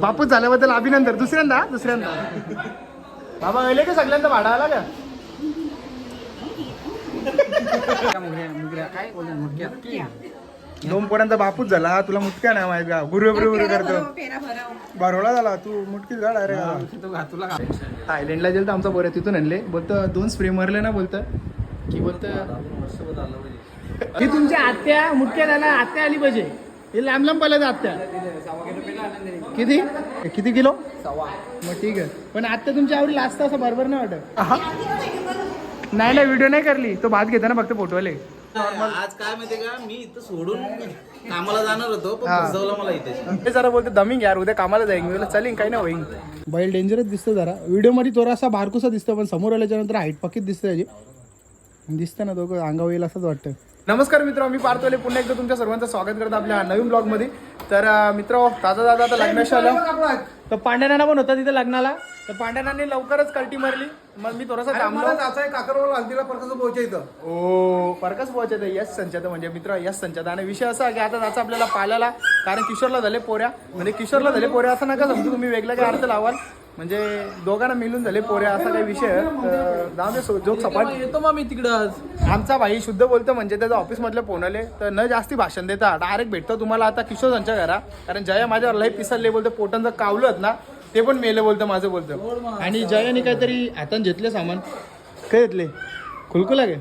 बापूच झाल्याबद्दल अभिनंदन. दुसऱ्यांदा? दुसऱ्यांदा. बाबा गेले का सगळ्यांदा भाडा? आला का? दोन पोरांचा बापूच झाला. तुला मुटक्या नाही माहिती का? गुरु गुरु गुरु करतो. बारोळा झाला. तू मुटकीच गाड अरे थायलंडला गेलं तर आमचा बरं तिथून आणले. बोलतं दोन स्प्रे मारले ना बोलतं. की बोलतं की तुमच्या आत्या मुटक्या झाला आत्या आली पाहिजे. हे लांब लांब पाहिलं आत्या किती? किती किलो? मग ठीक आहे. पण आत्ता तुमच्या आवडीला असतं असं बरोबर नाही वाटत. नाही नाही व्हिडिओ नाही करली. तो भात घेता ना फक्त फोटोवाले. आज काय माहितीये का? मी इथं सोडून कामाला जाणार होतो पण. फसवलं मला इथे. ते जरा बोलतो दमिंग यार. उद्या कामाला जाईन मी चलीन काही नाही होईन बैल डेंजरच दिसतो जरा. व्हिडिओमध्ये थोडासा बारकुसा दिसतो पण समोर आल्याच्यानंतर हाईट पकीत दिसतं त्याची दिसतं ना दोघं अंगावर येईल असंच वाटतं नमस्कार मित्र मी पार्थोले पुन्हा एकदा तुमच्या सर्वांचं स्वागत करतो आपल्या नवीन ब्लॉगमध्ये. तर मित्र ताजा दादा आता लग्नाशी आलं. तर पांड्यानाना पण होता तिथे लग्नाला. तर पांड्यानाने लवकरच कल्टी मारली. मग मी थोडासा थांबलो. आहे काकरवाला हल्दीला परकाचं पोहोचा इथं ओ परकच पोहोचत आहे. यश संचात म्हणजे मित्र यश संचात आणि विषय असा की आता जायचं आपल्याला पाल्याला कारण किशोरला झाले पोऱ्या. म्हणजे किशोरला झाले पोऱ्या असं नका समजू. तुम्ही वेगळा अर्थ लावाल. म्हणजे दोघांना मिळून झाले पोऱ्या असा काही विषय जाऊ दे सो- जोक सपाट. येतो मग मी तिकडं आज. आमचा भाई शुद्ध बोलतो म्हणजे त्याचा ऑफिस मधले फोन आले. तर न जास्ती भाषण देता डायरेक्ट भेटतो तुम्हाला आता किशोर संच्या घरा. कारण जया माझ्यावर लई पिसरले बोलतो पोटन जर कावलं ना ते पण मेले बोलतं माझं बोलतं. आणि जयाने काहीतरी हातात घेतले सामान. काय घेतले? खुलकुला काय?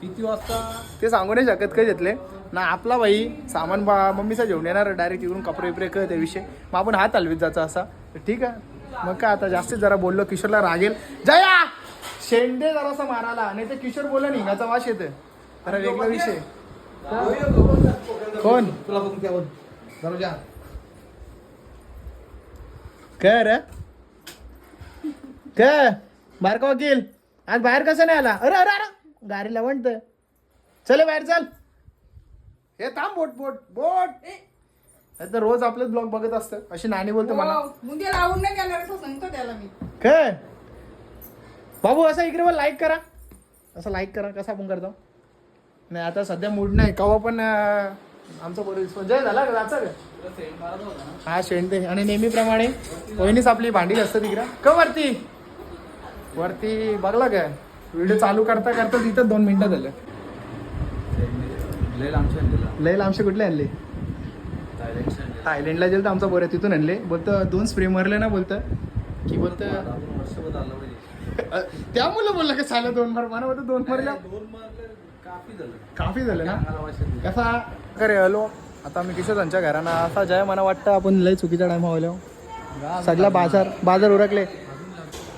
किती वाजता? ते सांगू नाही शकत काय घेतले? ना आपला भाई सामान बा मम्मीचा घेऊन येणार डायरेक्ट इकडून कपडे बिपडे कळ विषय. मग आपण हात हलवीत जायचा असा. ठीक आहे. मग काय आता जास्तीत जरा बोललो किशोरला रागेल. जया! शेंडे जरासा माराला नाही तर किशोर बोला निघाचा वास येते जरा वेगळा विषय. कोण? तुला काय रे? काय? बाहेर का वकील आज बाहेर कसं नाही आला? अरे अरे अरे. गाडीला म्हणत चल बाहेर चल. हे थांब बोट बोट बोट. नाही तर रोज आपलंच ब्लॉग बघत असतं. अशी नाणी बोलतो मला. मुंगे लावून नाही देणार असं सांगतो त्याला मी. काय बाबू असं इकडे पण लाईक करा. असं लाईक करा. कसं आपण करतो? नाही आता सध्या मूड नाही. कवा पण अं, आमचा बरोबर जय झाला का? जायचं का? हा शेंडे आणि नेहमीप्रमाणे वहिनीच आपली भांडी असतं तिकडं. का वरती? वरती बघला काय? व्हिडिओ चालू करता करता तिथं दोन मिनिटं झालं. लय लांबच्या हल्दीला. लय लांबशे कुठले आणले. थायलंडला गेलं तर आमचा बरं तिथून आणले. बोलतं दोन स्प्रे मारले ना बोलतं. की बोलतं त्यामुळे त्या मुलं बोललं का चाललं दोन मार मला बोलतं दोन मारल्या. दोन मारले काफी झालं काफी झालं ना. कसा अरे हॅलो. आता मी किशोरांच्या घराना असा जय मला वाटतं आपण लय चुकीचा टाइम हवल्या सगळा बाजार बाजार उरकले.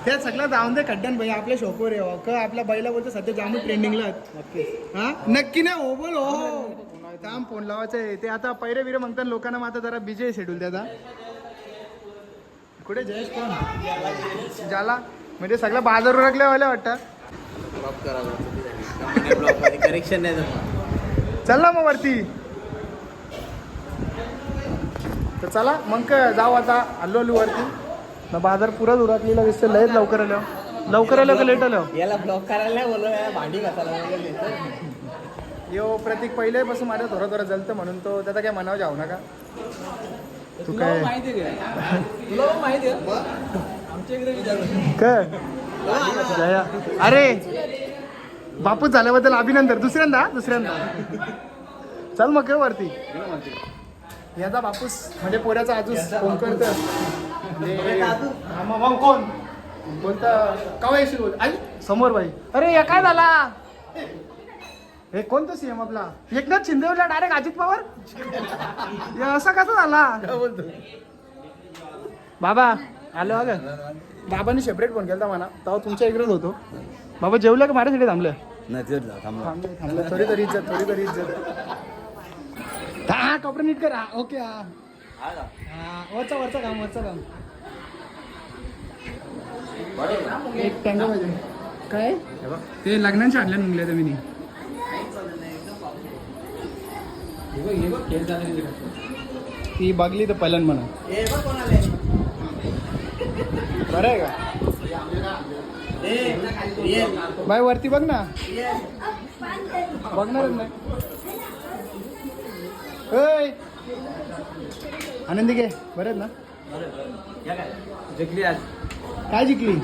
त्या सगळं जाऊन दे खड्ड्यान भाई आपल्या शॉपवर यावं का आपल्या बाईला बोलतो सध्या जामून ट्रेंडिंगला हा? नक्की नाही हो बोल हो. थांब फोन लावायचं आहे. ते आता पैरे बिरे म्हणतात लोकांना मग आता जरा बिजे शेड्यूल त्याचा कुठे जयेश कोण झाला म्हणजे सगळं बाजार उरकले वाले वाटतं. करेक्शन नाही. चल ना मग वरती. तर चला मग जाऊ आता आलो आलो वरती. ना बाजार पुराच उरकलेला दिसतं लयच लवकर आलो. लवकर आलो का लेट आलो? याला ब्लॉक करायला भांडी घासायला. यो प्रतीक पहिल्यापासून माझ्या थोडं थोडं जलतं म्हणून तो त्याचा काय मनाव जाऊ नका. तू काय? माहिती का तुला आमच्या इकडे काय अरे बापूच झाल्याबद्दल अभिनंदन. दुसऱ्यांदा? दुसऱ्यांदा. चल मग काय वरती. याचा बापूस म्हणजे पोऱ्याचा आजूस फोन करत मग कोण? बोलता कवा येशील आई समोर बाई. अरे या काय झाला? हे कोणतं सीएम आपला? एकनाथ शिंदे डायरेक्ट अजित पवार? हे असा कसा झाला? बाबा आलो अगं. बाबांनी सेपरेट फोन केला मला. तेव्हा तुमच्या इकडेच होतो बाबा जेवलं का? माझ्यासाठी थांबलं. नाही थांबा. थांबलं. थांबलं थोडी तरी इज्जत थोडी तरी इज्जत. हा कपडे नीट कर. ओके हा. हा वरचा वरचा काम वरचा काम. एक टँगा पाहिजे. काय? ते लग्नाच्या आणल्या निघले तर मी ती बघली तर पलन म्हणा बरं आहे का? बाय वरती बघ ना. बघणारच नाही. आनंदी घे बरं आहेत ना. जिंकली आज. काय जिंकली?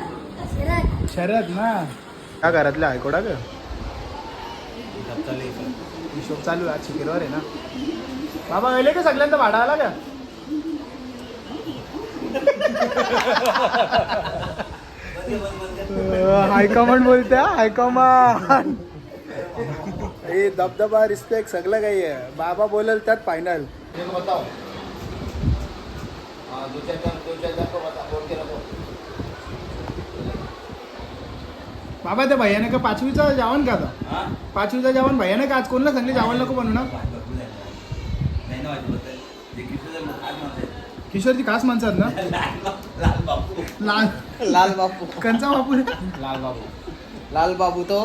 शरद. ना. का घरातल्या आयकोडा ग? हिशोब चालू आहे आज शिकेलवर आहे ना बाबा गेले का सगळ्यांचा भाडा आला का हायकमांड बोलते हायकमांड ए दबदबा रिस्पेक्ट सगळं काही आहे बाबा बोलेल त्यात फायनल बताओ हाँ दो चार जन दो चार जन को बता बोल के रखो बाबा त्या भैयाने का पाचवीचा जेवण का आता पाचवीचा जेवण भैयाने का आज कोणला सांगले जेवण नको बनवू ना? किशोरची खास माणसात ना? लाल लाल बापू. कंचा बापू? लाल बाबू लाल बाबू तो.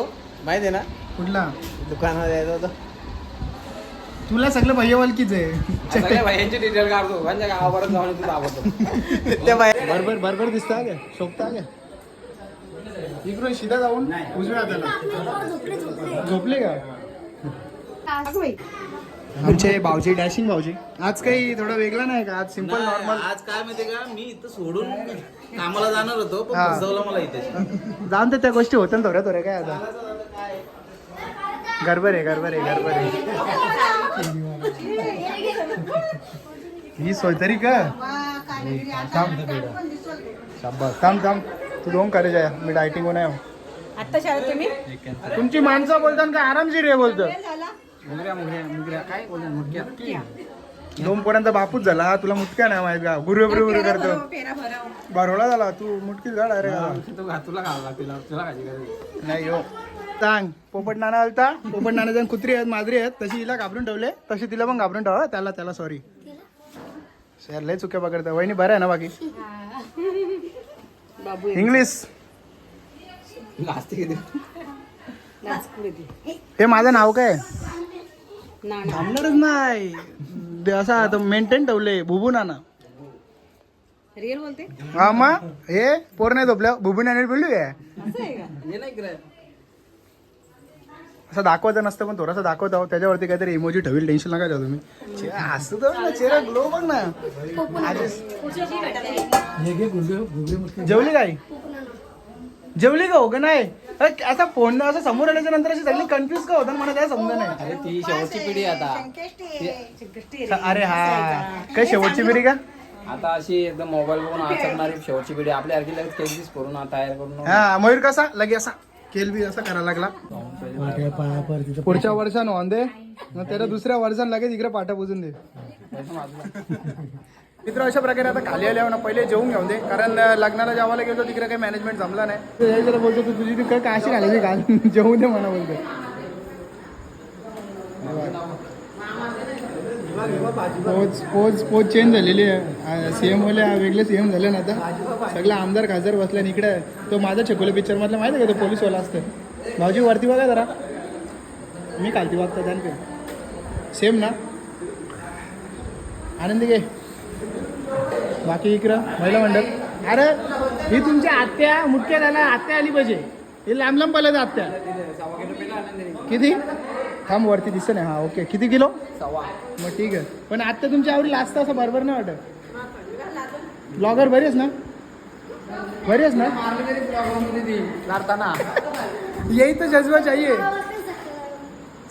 माहिती आहे ना? कुठला? दुकानात यायचा होता. तुला सगळं भैया वलकीच सगळ्या आहे भाईंची डिटेल काढतो. म्हणजे गावापर्यंत जाऊन तुला आवडतो त्या बाई बरोबर बरोबर दिसता का शोभता का इकडून शिदा जाऊन उजव्या हाताला. झोपले का? अगं बाई. आमचे भाऊजी डॅशिंग भाऊजी. आज काही थोडं वेगळा नाही का? आज सिंपल नाही, नॉर्मल आज काय माहितीये का? मी इथं सोडून कामाला जाणार होतो पण हा. फसवलं मला इथे. जाऊन तर त्या गोष्टी होत्या ना थोड्या थोड्या काय आता? गडबड आहे गडबड आहे गडबड आहे. ही सोय तरी का. शाबास. थांब थांब. तू दोन करे जाय. मी डायटिंग नाही आत्ता शाळेत तुम्ही? तुमची माणसं बोलतात का? आरामशीर आहे बोलतं. वेळ झाला. मुंगऱ्या मुंगऱ्या मुंगऱ्या. काय दोन पोरांचा बापूच झाला. तुला मुटक्या नाही माहीत का? गुरु गुरु गुरु पेरा करतो भराव, पेरा भराव. बारोळा झाला. तू मुटकीच गाड अरे गाडा. तू घा- तुला घालला तिला तुला खायची गरज नाही. हो सांग. पोपट नाना आलता. पोपट नाना जण कुत्री आहेत माजरी आहेत. तशी हिला घाबरून ठेवले. तशी तिला पण घाबरून ठेवा. त्याला त्याला सॉरी सर लय चुक्या पकडता. वहिनी बरं आहे ना बाकी? इंग्लिश हे माझं नाव काय? थांबणारच नाही. ते असं आता मेंटेन ठेवले बुबू नाना. रिअल बोलते? हा मग? हे पोर नाही झोपल्या. बुबू नाना बोलू आहे असं दाखवतं नसतं पण थोडंसं दाखवत आहोत. त्याच्यावरती काहीतरी इमोजी ठेवील. टेन्शन नका जाऊ तुम्ही. चेहरा हसतो ना, चेहरा ग्लो बघ ना. जेवली काय? जेवली का हो का नाही. अरे, असा फोन असं समोर आल्याच्यानंतर अशी सगळी कन्फ्युज का होता मला काय समजा नाही. अरे ती शेवटची पिढी आता. अरे हा. काय शेवटची पिढी का? आता अशी एकदम मोबाईल बघून आचरणारी शेवटची पिढी. आपल्या लगेच केस करून तयार करून हा मयूर कसा? लगे असा. केल बी असा करायला लागला. पुढच्या वर्षान ऑन दे. मग त्याला दुसऱ्या वर्षान लगेच इकडे पाठा बुजून दे. मित्र अशा प्रकारे आता खाली आल्यावर ना पहिले जेवून घेऊन दे. कारण लग्नाला जेवायला गेलो तिकडे काही मॅनेजमेंट जमला नाही. बोलतो तू तुझी काय काशी घालायची घाल जेवून दे म्हणा बोलते पोच पोच पोच चेंज झालेली आहे. सीएम वाले वेगळे सीएम झाले ना आता. सगळा आमदार खासदार बसल्या आणि इकडे तो माझा छकुले पिक्चर मधला माहिती आहे का तो पोलीसवाला असतं? भाऊजी वरती बघा जरा. मी खालती बघतो त्यांना सेम ना? आनंदी गे बाकी इकडं महिला मंडळ. अरे ही तुमच्या आत्या मुख्य झाला आत्या आली पाहिजे. ही लांब लांब पहिले आत्या. किती? थांब वरती दिसत नाही हा ओके. किती किलो? मग ठीक आहे. पण आत्ता तुमच्या आवडी लाजता असं बरोबर नाही वाटत. ब्लॉगर बरेच ना? बरेच ना? लाडताना यही तो जज्बा चाहिए.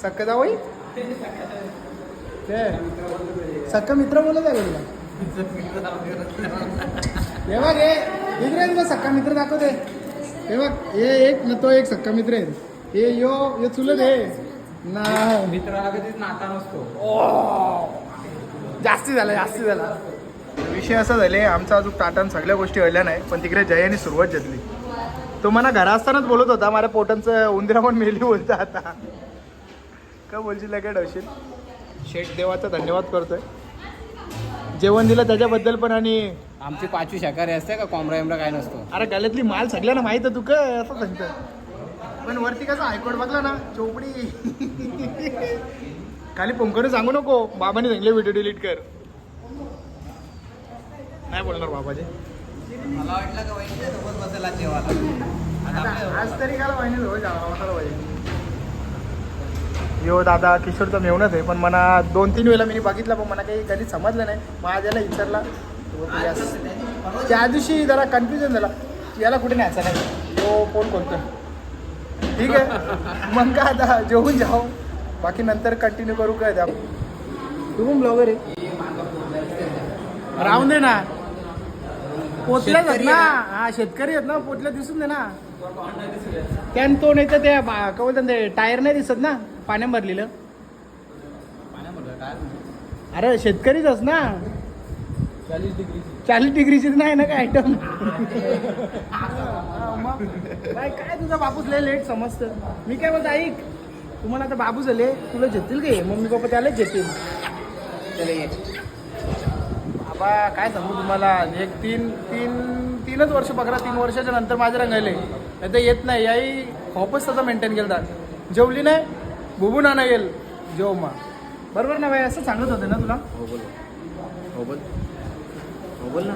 सक्का जाऊ ते सक्का मित्र बोलत आहे हे बघ हे इकडे तुला सक्का मित्र दाखवते हे बघ हे एक न तो एक सक्का मित्र आहे. हे यो यो चुलत आहे. ना मित्राला कधीच नाता नसतो. जास्ती झाला जास्ती झाला. विषय असा झाले आमचा अजून टाटान सगळ्या गोष्टी घडल्या नाही पण तिकडे जयाने सुरुवात घेतली तो मला घरा असतानाच बोलत होता माझ्या पोटांचं उंदरा पण मेली बोलता आता. का बोलशील काय डवशील शेठ देवाचा धन्यवाद करतोय. जेवण दिलं त्याच्याबद्दल पण आणि आमची पाचवी शाकाहारी असते का कोंबडा एमडा काय नसतो? अरे गळ्यातली माल सगळ्यांना माहीत आहे तू काय असं सांगतं पण वरती कसं हायकोर्ट बघला ना चोपडी. खाली पोंकरून सांगू नको बाबाने सांगले व्हिडिओ डिलीट कर. नाही बोलणार बाबाचे मला वाटलं का वहिनीच्या सोबत बसेला जेवायला. आज तरी काला पाहिजे हो जावा पाहिजे यो दादा किशोरचा मेवणच आहे पण मला दोन तीन वेळेला मी बघितलं पण मला काही कधी समजलं नाही. मग आज याला विचारला. त्या दिवशी जरा कन्फ्युजन झाला. याला कुठे न्यायचा नाही. तो कोण कोणतं ठीक आहे. मग काय आता जेवून जाऊ. बाकी नंतर कंटिन्यू करू काय त्या तू पण ब्लॉगर आहे. राहून दे ना. पोचल्याच आहेत ना. हा शेतकरी आहेत ना. पोचल्या दिसून दे ना. त्यान तो नाही तर त्या बा- काय बोलतात ते टायर नाही दिसत ना. पाण्यात भरलेलं. अरे शेतकरीच ना. चाळीस डिग्रीचीच नाही ना काय? आयटम काय काय तुझा बापूस लय लेट समजतं? मी काय बोलतो ऐक तुम्हाला आता बाबू झाले तुला जेतील काय मम्मी पप्पा त्यालाच जेतील. बाबा काय सांगू तुम्हाला? एक तीन तीन तीनच वर्ष पकडा तीन वर्षाच्या नंतर माझे रंगायले. नाही तर येत नाही. याही खॉपच तसं मेंटेन केलं जेवली नाही बुबून आणा येईल. जेव मा बरोबर ना बाई? असं सांगत होते ना तुला? हो बोल. हो बोल. बोल ना.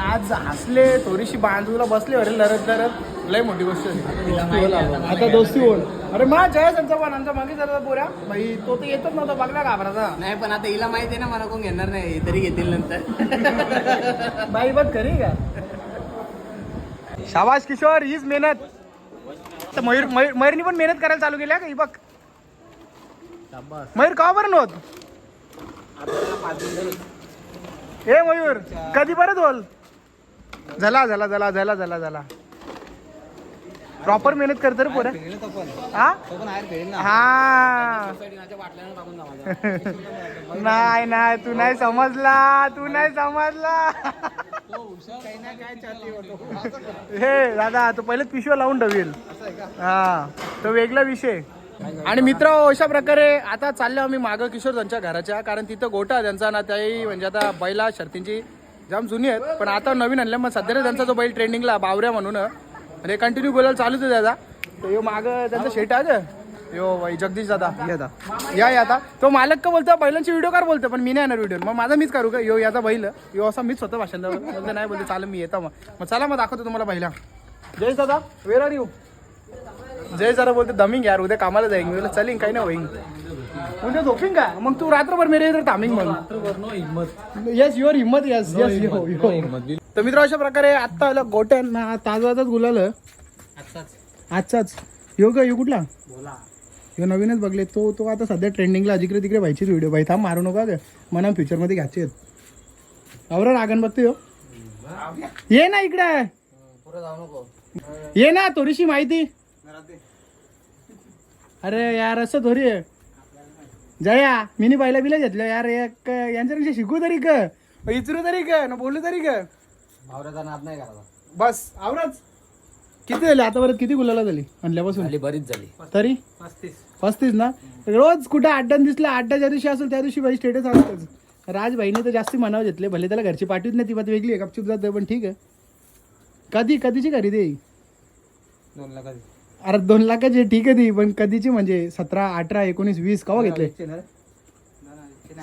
आज हसले थोडीशी बांधूला बसले अरे लढत लढत लय मोठी गोष्ट आता दोस्ती होईल अरे मा जय त्यांचा पण आमचा मागे जरा पोऱ्या भाई तो तर येतच नव्हता बघला घाबराचा नाही पण आता हिला माहिती आहे ना मला कोण घेणार नाही. तरी घेतील नंतर. बाई बघ करी का? शाबाश किशोर हीच मेहनत. मयूर मयूर मयूरनी पण मेहनत करायला चालू केली हा का? ही बघ. मयूर का बरं नव्हत ए मयूर कधी परत बोल? झाला झाला झाला झाला झाला झाला. प्रॉपर मेहनत करतो रे पोरं. हा? हा. नाही नाही तू नाही समजला तू नाही समजला. हे दादा तो पहिलेच पिशव्या लावून ठेवेल. हा तो वेगळा विषय. आणि मित्र अशा प्रकारे आता चाललो आम्ही मागं किशोर त्यांच्या घराच्या कारण तिथं गोठा आहे त्यांचा ना त्याही म्हणजे आता बैला शर्तींची. जाम जुनी आहेत पण आता नवीन आणल्या मग सध्या त्यांचा जो बैल ट्रेंडिंगला बावऱ्या म्हणून. म्हणजे कंटिन्यू बोलायला चालूच आहे दादा. तर यो मागं त्यांचा शेट आहे ग यो बाई जगदीश दादा. या या आता. तो मालक का बोलतो बैलांची व्हिडिओ कार बोलतो पण मी नाही येणार व्हिडिओ मग माझा मीच करू का? यो याचा बैल. यो असा मीच स्वतः भाषण बोलतो नाही बोलते चालेल मी येतो मग. मग चला मग दाखवतो तुम्हाला बैला जय दादा वेर आर यू जय जरा बोलते दमिंग यार उद्या कामाला जाईन मी चलिंग काही नाही होईन. उद्या झोपिंग का? मग तू रात्रभर मेरे इधर थांबिंग मग येस युअर हिंमत यस यस यो यो तर मित्र अशा प्रकारे आत्ता आलं गोट्यान ना ताजवाजच गुलाल. आजचाच यो ग यो कुठला? यो नवीनच बघले तो तो आता सध्या ट्रेंडिंगला जिकडे तिकडे व्हायचीच व्हिडिओ भाई थांब मारू नका मला फ्युचरमध्ये घ्यायचे आहेत. आवरा रागण बघते यो. ये ना इकडे. ये ना थोडीशी माहिती. अरे यार असं थोडी आहे. जया मिनी पहिला बिला घेतलं. यार एक यांच्यापेक्षा शिकू तरी क इचरू तरी क न बोलू तरी क भावऱ्याचा नाद नाही करायचा बस. आवराच. किती झाली? आतापर्यंत किती गुलाला झाली? आणल्यापासून? झाली बरीच झाली. तरी? पस्तीस. ना? रोज कुठं अड्ड्यान दिसला अड्डा ज्या दिवशी असेल त्या दिवशी भाई स्टेटस असतंच. राजभाईने तर जास्ती मनावर घेतले भले त्याला घरची पाठवीत नाही ती बात वेगळी आहे. गपचूप जातं पण ठीक आहे. कधी? कधीची खरेदी आहे? दोन लाखाची अरे दोन लाखाची आहे, ठीक आहे ती पण कधीची म्हणजे? सतरा अठरा एकोणीस वीस कवा घेतले?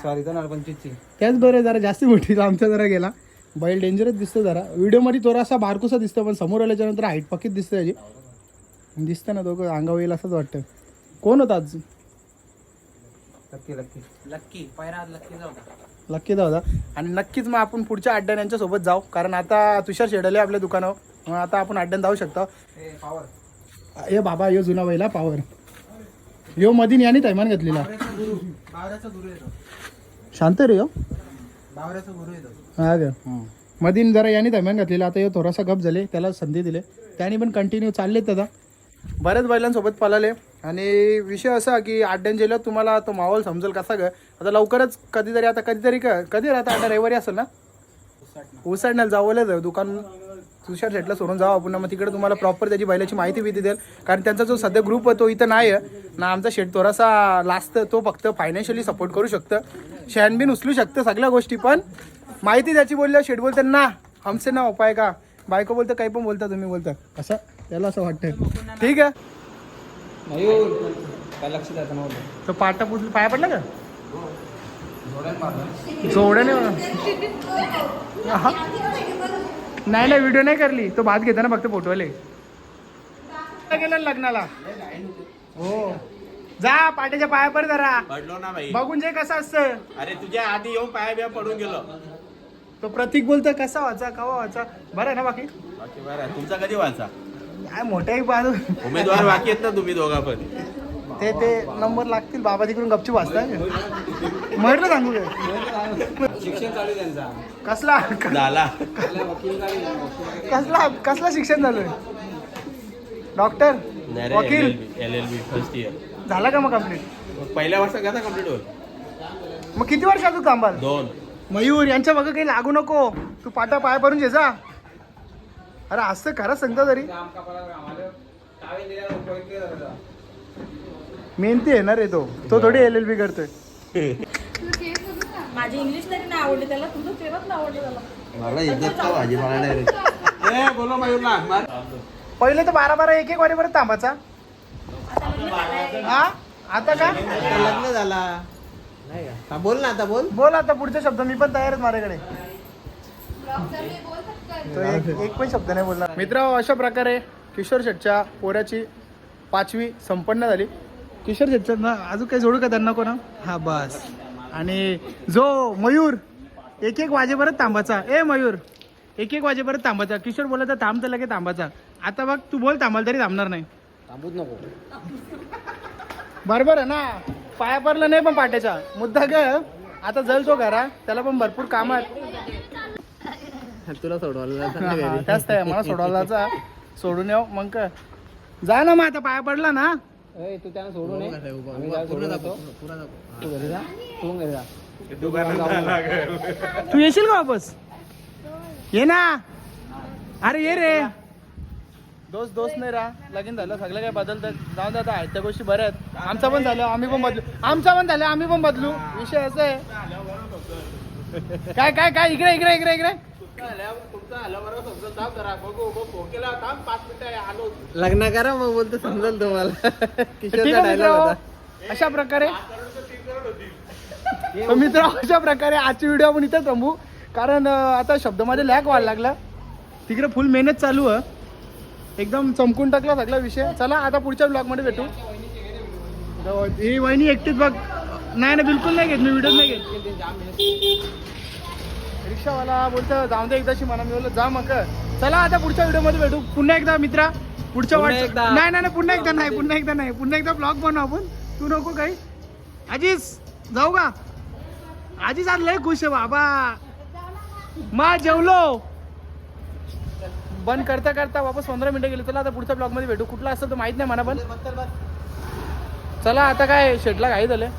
सॉरी दोन हजार पंचवीसची त्याच बरं जरा जास्त मोठी आमचा जरा गेला. बैल डेंजरच दिसतो जरा. व्हिडिओमध्ये थोडासा बारकुसा दिसतो पण समोर आल्याच्यानंतर हाईट पक्कीच दिसतं त्याची दिसतं ना दोघं अंगावर येईल असंच वाटतं कोण होता आज? Lucky lucky. लक्की पहिला लक्की जाऊ नक्की होता आणि नक्कीच मग आपण पुढच्या अड्ड्यान यांच्यासोबत जाऊ कारण आता तुषार शेडले आपल्या दुकानावर. मग आता आपण अड्ड्यान जाऊ शकतो. ए बाबा यो जुना बैला पावर. यो मदीन याने तैमान घेतलेला. शांत रे यो. मदीन हा ग जरा याने दरम्यान घातलेला. आता यो थोडासा गप झाले त्याला संधी दिले. त्याने पण कंटिन्यू चाललेत दादा. बऱ्याच बैलांसोबत पळाले. आणि विषय असा की आड्यान जेला तुम्हाला तो माहोल समजेल कसा ग? आता लवकरच कधीतरी आता कधीतरी कधी राहता? आता रविवारी असेल ना? उसाडण्याला जावलं दुकान तुषार शेटला सोडून जावं आपण. मग तिकडे तुम्हाला प्रॉपर त्याची बैलाची माहिती बिती देईल. कारण त्यांचा जो सध्या ग्रुप आहे तो इथं नाही आहे ना आमचा शेट थोडासा लास्ट तो फक्त फायनान्शियली सपोर्ट करू शकतं. शॅन बिन उचलू शकतं सगळ्या गोष्टी पण माहिती त्याची बोलल्या शेट बोलते ना हमसे ना उपाय का? बायको बोलतं काही पण बोलता तुम्ही बोलता. असं त्याला असं वाटतं ठीक आहे. मयूर काय लक्ष द्यायचं नव्हतं तो पाटा पुजली पाया पडला का? जोड्याने हा. नाही नाही व्हिडिओ नाही करली. तो भात घेताना फक्त फोटोले गेला ना लग्नाला? हो. जा पाट्याच्या पाया पर जरा. पडलो ना भाई बघून जे कसं असतं. अरे तुझ्या आधी येऊन पाया बिया पडून गेलो. तो प्रतीक बोलतो कसा व्हायचा कवा व्हायचा बरं आहे ना बाकी? बाकी बरं तुमचा कधी व्हायचा काय मोठ्याही बाजू. उमेदवार बाकी आहेत ना तुम्ही दोघा पण ते ते नंबर लागतील बाबा तिकडून गपचूप वाचतात म्हटलं सांगू काय? शिक्षण चालू त्यांचा. कसला? झाला. झाले कसला? कसला शिक्षण झालंय डॉक्टर? वकील? L L B first year झाला का मग कंप्लीट पहिल्या वर्षात कसा कंप्लीट होईल. मग किती वर्ष तू थांबाल दोन. मयूर यांच्या बघा काही लागू नको. तू पाटा पाय भरून घे जा. अरे असं खरंच सांगता तरी. मेहनती आहे ना रे तो. तो थोडी एल एल बी करतोय. माझी इंग्लिश तरी नाही आवडली त्याला. तुझं फेवत नाही आवडलं त्याला. मला इज्जत का भाजी मला डायरेक्ट ए बोलो मयूरला. मार. पहिले तर बारा बारा एक एक वाजेपर्यंत थांबायचा. हा? आता का? लग्न झाला. नाही का? बोल ना आता बोल. बोल आता पुढचे शब्द. मी पण तयारच माझ्याकडे. तो एक एक पण शब्द नाही बोलणार. मित्र अशा प्रकारे किशोर शेटच्या पोऱ्याची पाचवी संपन्न झाली. किशोर शेटच्या ना अजून काही जोडू का त्यांना कोणा? हा बस. आणि जो मयूर एक एक वाजेपर्यंत थांबायचा. ए मयूर एक एक वाजेपर्यंत थांबायचा. किशोर बोलायचा थांब तर लगे थांबायचा. आता बघ तू बोल थांबाल तरी थांबणार नाही. थांबूच नको. बरोबर आहे ना? पाया पडला नाही पण पाट्याचा मुद्दा काय आता जल तो घरा त्याला पण भरपूर काम आहेत. तुला सोडवायला मला सोडवायला सोडून येऊ मग काय जा ना मग आता पाया पडला ना. ए, तू त्यांना सोडू नये. आम्ही त्याला सोडून जातो. तू घरी जा. तू घरी जा. तू येशील का वापस? ये ना. अरे ये रे. दोस्त दोस्त नाही रा. लगीन झालं. सगळं काय बदलतात जाऊन जाता आहेत त्या गोष्टी बऱ्या आहेत. आमचा पण झालं. आम्ही पण बदलू. आमचा पण झालं. आम्ही पण बदलू. विषय असं आहे. काय काय काय? इकडे इकडे इकडे इकडे. लग्न करा मग बोलतो समजेल तुम्हाला. किशोरचा डायलॉग होता. अशा प्रकारे तर मित्र अशा प्रकारे आजची व्हिडिओ आपण इथं थांबू. कारण आता शब्दामध्ये लॅक व्हायला लागला. तिकडे फुल मेहनत चालू आहे. एकदम चमकून टाकला सगळा विषय. चला आता पुढच्या ब्लॉगमध्ये भेटू. ही वहिनी एकटीच बघ. नाही ना बिलकुल नाही घेत मी व्हिडिओ नाही घेत. रिक्षावाला बोलतो जाऊ दे एकदाशी म्हणा मी बोललो जा मग. चला आता पुढच्या व्हिडिओमध्ये भेटू. पुन्हा एकदा मित्रा पुढच्या वाट एकदा. नाही नाही नाही, पुन्हा एकदा नाही पुन्हा एकदा नाही. पुन्हा एकदा ब्लॉग बनवू आपण. तू नको काही. आजीस जाऊ का? आजीस आज लय खुश आहे बाबा. मा जेवलो. बंद करता करता वापस पंधरा मिनिटं गेली. चला आता पुढच्या ब्लॉगमध्ये भेटू. कुठला असेल तर माहीत नाही म्हणा पण. चला आता काय शेटला घाई झालं